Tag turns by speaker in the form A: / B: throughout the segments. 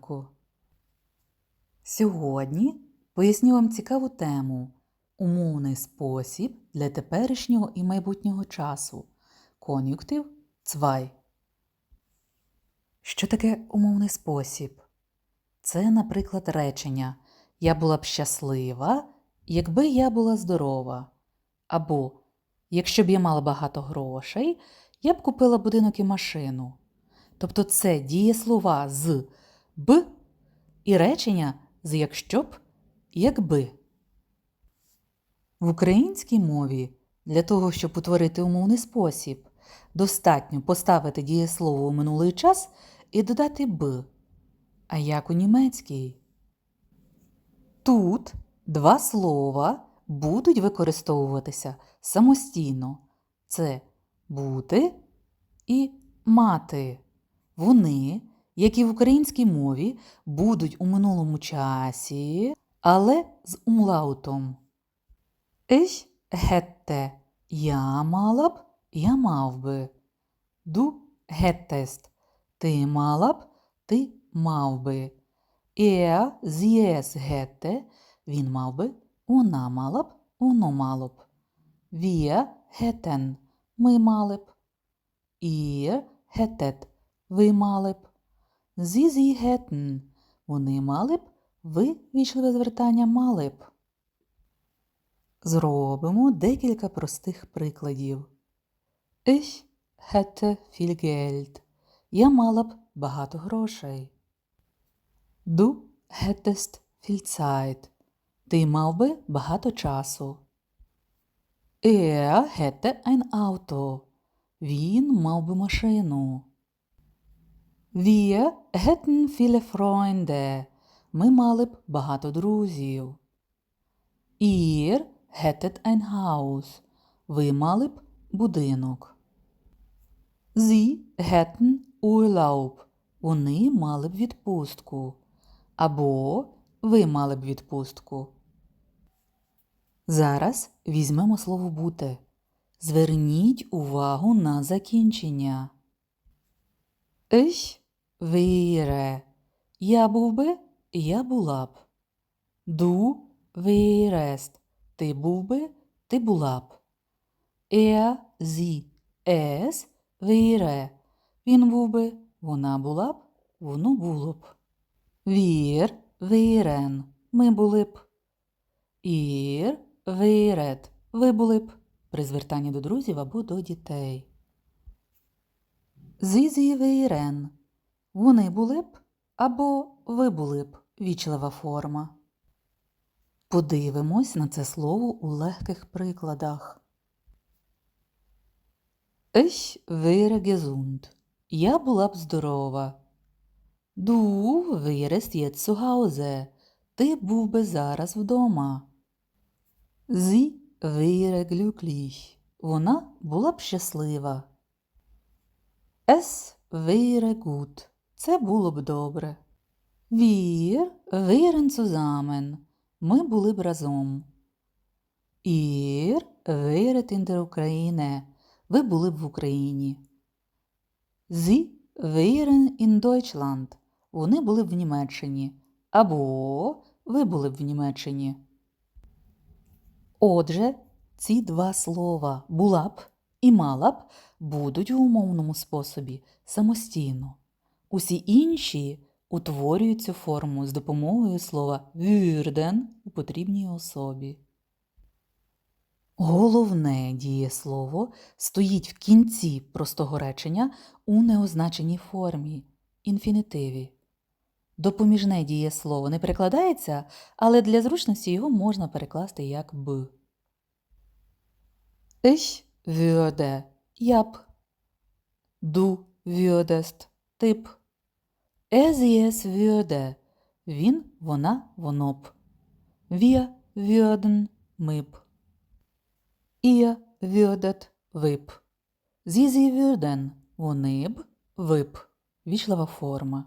A: ранку. Сьогодні поясню вам цікаву тему умовний спосіб для теперішнього і майбутнього часу. Кон'юктив цвай. Що таке умовний спосіб? Це, наприклад, речення Я була б щаслива, якби я була здорова. Або Якщо б я мала багато грошей, я б купила будинок і машину. Тобто це дієслова з б і речення з якщо б, якби. В українській мові для того, щоб утворити умовний спосіб, достатньо поставити дієслово у минулий час і додати б. А як у німецькій? Тут два слова будуть використовуватися самостійно. Це бути і мати. Вони, як і в українській мові, будуть у минулому часі, але з умлаутом. Ich hätte – я мала б, я мав би. Du hättest – ти мала б, ти мав би. Er, sie es hätte – він мав би, вона мала б, воно мало б. Wir hätten – ми мали б. Ihr hättet – ви мали б. Sie hätten – вони мали б, ви вічливе звертання мали б. Зробимо декілька простих прикладів. Ich hätte viel Geld. Я мала б багато грошей. Du hättest viel Zeit. Ти мав би багато часу. Er hätte ein Auto. Він мав би машину. Wir hätten viele Freunde. Ми мали б багато друзів. Ihr hättet ein Haus. Ви мали б будинок. Sie hätten Urlaub. Вони мали б відпустку. Або ви мали б відпустку. Зараз візьмемо слово бути. Зверніть увагу на закінчення. Ich wäre. Я був би, я була б. Du wärest. Ти був би, ти була б. Er, sie, es wäre. Він був би, вона була б, воно було б. Wir wären. Ми були б. Ihr wäret. Ви були б. При звертанні до друзів або до дітей. Sie wären. Вони були б або ви були б. Вічлива форма. Подивимось на це слово у легких прикладах. Ich wäre gesund. Я була б здорова. Du wärest jetzt zu Hause. Ти був би зараз вдома. Sie wäre glücklich. Вона була б щаслива. Es wäre gut. Це було б добре. Wir wären zusammen. Ми були б разом. Ihr wäret in der. Ви були б в Україні. Sie wären Deutschland. Вони були б в Німеччині. Або ви були б в Німеччині. Отже, ці два слова була б і мала б будуть у умовному способі самостійно. Усі інші утворюють цю форму з допомогою слова würden у потрібній особі. Головне дієслово стоїть в кінці простого речення у неозначеній формі інфінітиві. Допоміжне дієслово не перекладається, але для зручності його можна перекласти як б. Ich würde – я б. Du würdest – ти б. Er sie es würde – він, вона, воно б. Wir würden – ми б. Ihr würdet – ви б. Sie, sie würden – вони б. Вічлива форма.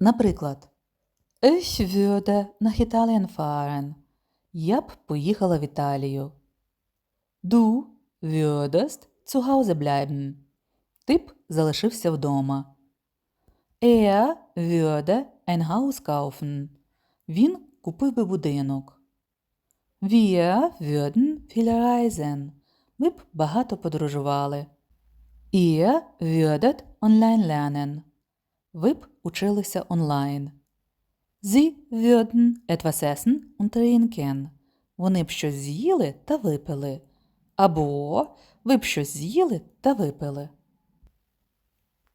A: Наприклад, Ich würde nach Italien fahren. Я б поїхала в Італію. Du würdest zu Hause bleiben. Ти б залишився вдома. Er würde ein Haus kaufen. Він купив би будинок. Wir würden viel reisen. Ми б багато подорожували. Ihr würdet online lernen. Ви б училися онлайн. Sie würden etwas essen und trinken. Вони б щось з'їли та випили. Або ви б щось з'їли та випили.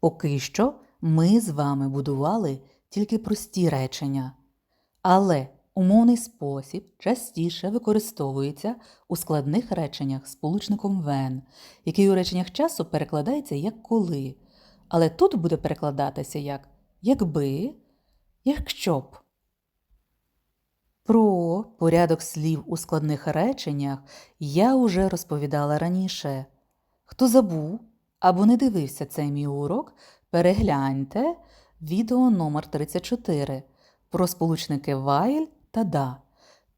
A: Поки що ми з вами будували тільки прості речення. Але умовний спосіб частіше використовується у складних реченнях сполучником when, який у реченнях часу перекладається як коли. Але тут буде перекладатися як якби, якщо б. Про порядок слів у складних реченнях я уже розповідала раніше. Хто забув або не дивився цей мій урок, перегляньте відео номер 34 про сполучники while та да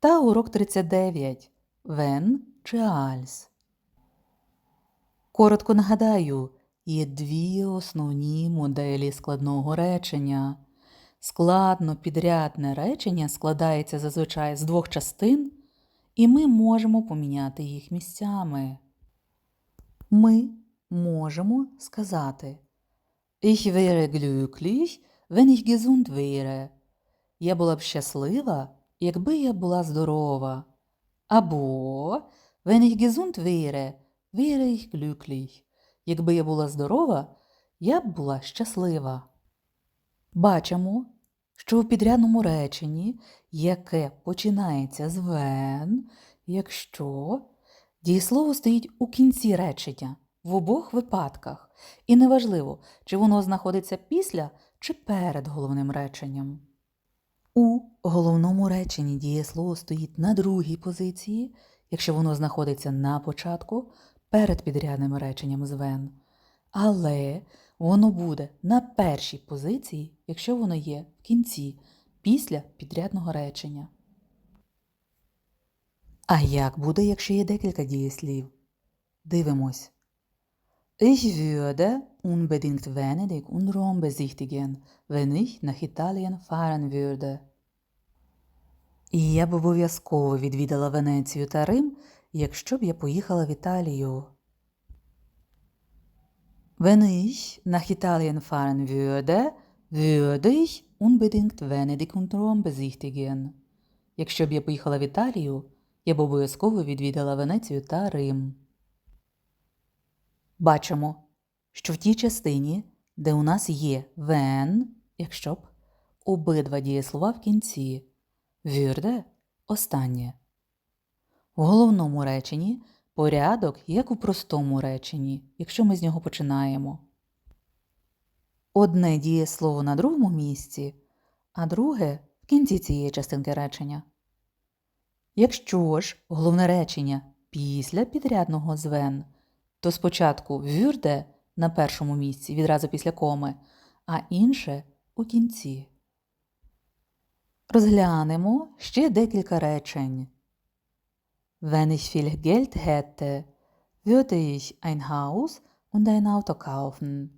A: та урок 39 when чи als. Коротко нагадаю, є дві основні моделі складного речення. Складно підрядне речення складається зазвичай з двох частин, і ми можемо поміняти їх місцями. Ми можемо сказати Ich wäre glücklich, wenn ich gesund wäre. Я була б щаслива, якби я була здорова. Або wenn ich gesund wäre, wäre ich glücklich. Якби я була здорова, я б була щаслива. Бачимо, що у підрядному реченні, яке починається з when, якщо дієслово стоїть у кінці речення в обох випадках, і неважливо, чи воно знаходиться після чи перед головним реченням. У головному реченні дієслово стоїть на другій позиції, якщо воно знаходиться на початку перед підрядним реченням з when. Але воно буде на першій позиції, якщо воно є в кінці, після підрядного речення. А як буде, якщо є декілька дієслів? Дивимось. Ich würde unbedingt Venedig und Rom besichtigen, wenn ich nach Italien fahren würde. І я б обов'язково відвідала Венецію та Рим, якщо б я поїхала в Італію. Wenn ich nach Italien fahren würde, würde ich unbedingt Venedig und Rom besichtigen. Якщо б я поїхала в Італію, я б обов'язково відвідала Венецію та Рим. Бачимо, що в тій частині, де у нас є when, якщо б, обидва дієслова в кінці, würde – останнє. В головному реченні порядок, як у простому реченні, якщо ми з нього починаємо. Одне дієслово на другому місці, а друге в кінці цієї частинки речення. Якщо ж головне речення після підрядного звен, то спочатку würde на першому місці відразу після коми, а інше у кінці. Розглянемо ще декілька речень. Wenn ich viel Geld hätte, würde ich ein Haus und ein Auto kaufen.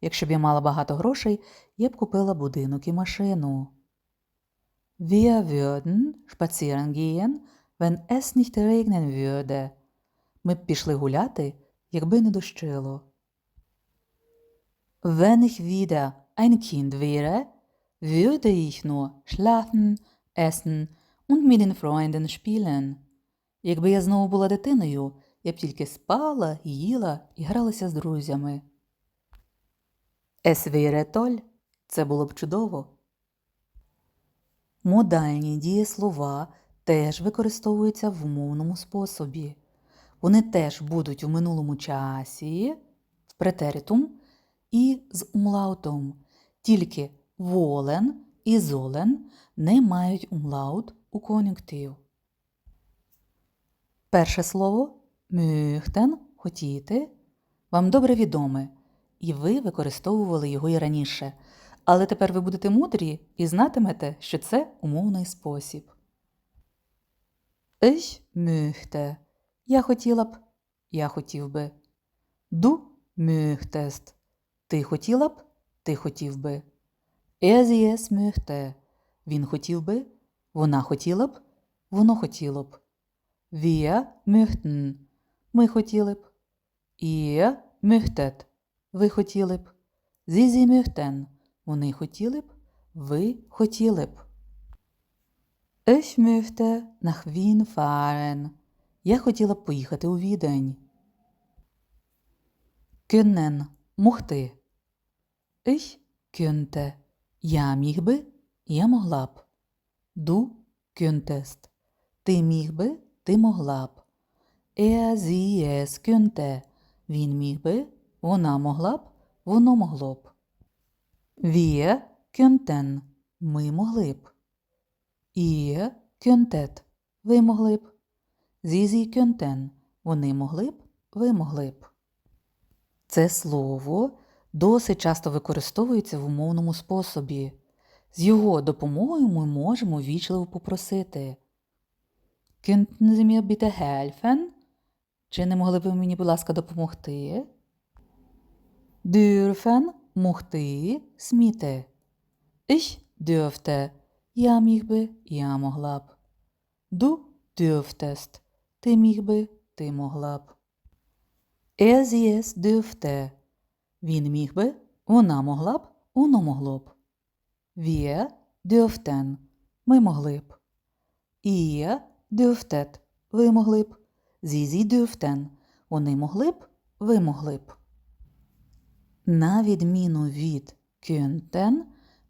A: Якщо б я мала багато грошей, я б купила будинок і машину. Wir würden spazieren gehen, wenn es nicht regnen würde. Ми б пішли гуляти, якби не дощило. Wenn ich wieder ein Kind wäre, würde ich nur schlafen, essen und mit den Freunden spielen. Якби я знову була дитиною, я б тільки спала, їла і гралася з друзями. Es wäre toll. Це було б чудово. Модальні дієслова теж використовуються в мовному способі. Вони теж будуть у минулому часі, в претеритум і з умлаутом. Тільки волен і золен не мають умлаут у кон'юнктив. Перше слово мюхтен хотіти вам добре відоме, і ви використовували його і раніше. Але тепер ви будете мудрі і знатимете, що це умовний спосіб. Ich möchte. Я хотіла б. Я хотів би. Du möchtest. Ти хотіла б? ти хотів би. Es möchte. Він хотів би, вона хотіла б, воно хотіло б. Wir möchten. Ми хотіли б. Ihr möchtet. Ви хотіли б. Sie, sie möchten. Вони хотіли б, ви хотіли б. Ich möchte nach Wien fahren. Я хотіла б поїхати у Відень. Können – могти. Ich könnte. Я міг би, я могла б. Du könntest. Ти міг би, ти могла б. Er, sie, es könnte. Він міг би, вона могла б, воно могло б. Wir könnten. Ми могли б. Ihr könntet. Ви могли б. Sie, sie. Вони могли б, ви могли б. Це слово досить часто використовується в умовному способі. З його допомогою ми можемо вічливо попросити. Könnten Sie mir bitte? Чи не могли б ви мені, будь ласка, допомогти? Dürfen – могти, сміти. Ich dürfte. Я міг би, я могла б. Du dürftest. Ти міг би, ти могла б. Es dürfte. Він міг би, вона могла б, воно могло б. Wir dürften. Ми могли б. Ihr dürftet. Ви могли б. Sie dürften. Вони могли б, ви могли б. На відміну від könnten,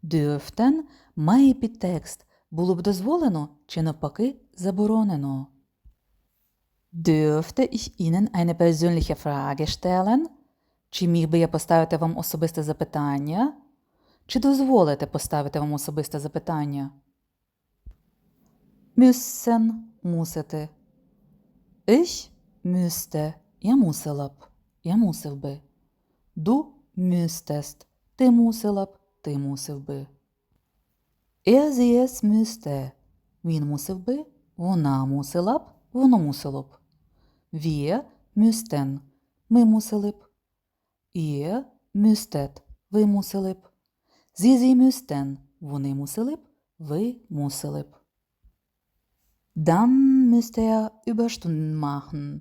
A: dürften має підтекст було б дозволено чи навпаки заборонено. Dürfte ich Ihnen eine persönliche Frage stellen? Чи міг би я поставити вам особисте запитання? Чи дозволите поставити вам особисте запитання? Müssen – мусити. Ich müsste – я мусила б, я мусив би. Du müsstest – ти мусила б, ти мусив би. Er, sie, es müsste – він мусив би, вона мусила б, воно мусило б. Wir müssten – ми мусили б. Ihr müsstet – ви мусили б. Sie, müssten – вони мусили б, ви мусили б. Dann müsste er Überstunden.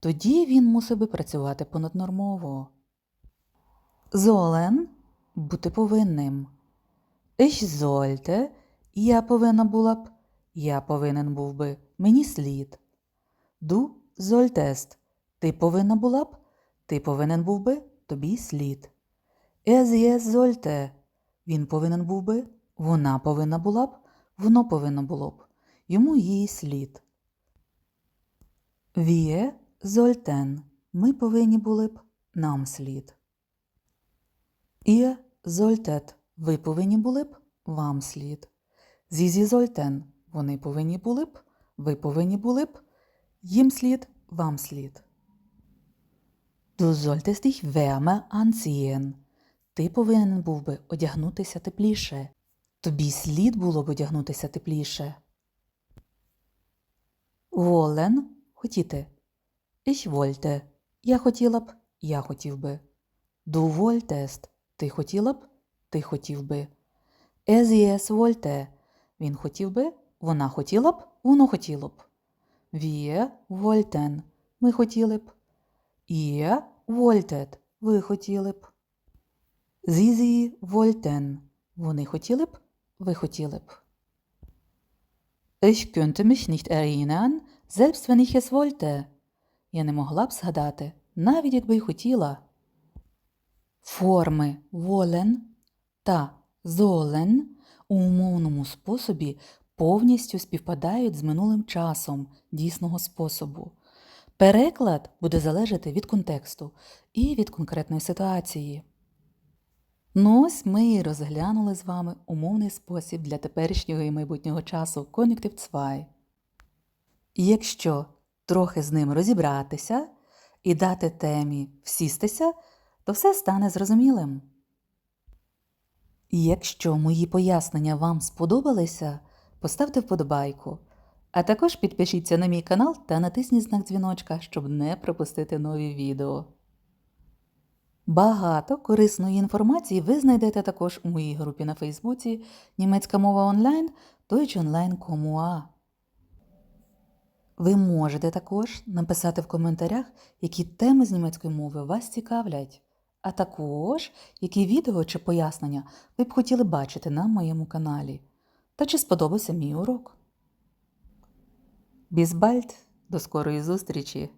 A: Тоді він мусив би працювати понаднормово. Sollen – бути повинним. Ich sollte – я повинна була б, я повинен був би, мені слід. Du solltest – ти повинна була б, ти повинен був би, тобі слід. Sie, es sollte – він повинен був би, вона повинна була б, воно повинно було б, йому її слід. Wir sollten – ми повинні були б, нам слід. Ihr solltet – ви повинні були б, вам слід. Sie sollten – вони повинні були б, ви повинні були б, їм слід, вам слід. Du solltest dich wärmer anziehen. Ти повинен був би одягнутися тепліше. Тобі слід було б одягнутися тепліше. Wollen – хотіти. Ich wollte – я хотіла б, я хотів би. Du wolltest – ти хотіла б, ти хотів би. Es wollte – він хотів би, вона хотіла б, воно хотіло б. Wir wollten – ми хотіли б. Ihr wolltet – ви хотіли б. Sie wollten – вони хотіли б, ви хотіли б. Ich könnte mich nicht erinnern, selbst wenn ich es wollte. Я не могла б згадати, навіть якби й хотіла. Форми wollen та sollen у умовному способі повністю співпадають з минулим часом дійсного способу. Переклад буде залежати від контексту і від конкретної ситуації. Ну ось ми і розглянули з вами умовний спосіб для теперішнього і майбутнього часу 2. І якщо трохи з ним розібратися і дати темі всістися, то все стане зрозумілим. Якщо мої пояснення вам сподобалися, поставте вподобайку, а також підпишіться на мій канал та натисніть знак дзвіночка, щоб не пропустити нові відео. Багато корисної інформації ви знайдете також у моїй групі на Фейсбуці Німецька мова онлайн Deutsch Online Комуа. Ви можете також написати в коментарях, які теми з німецької мови вас цікавлять, а також які відео чи пояснення ви б хотіли бачити на моєму каналі. Та чи сподобався мій урок? Бізбальд, до скорої зустрічі!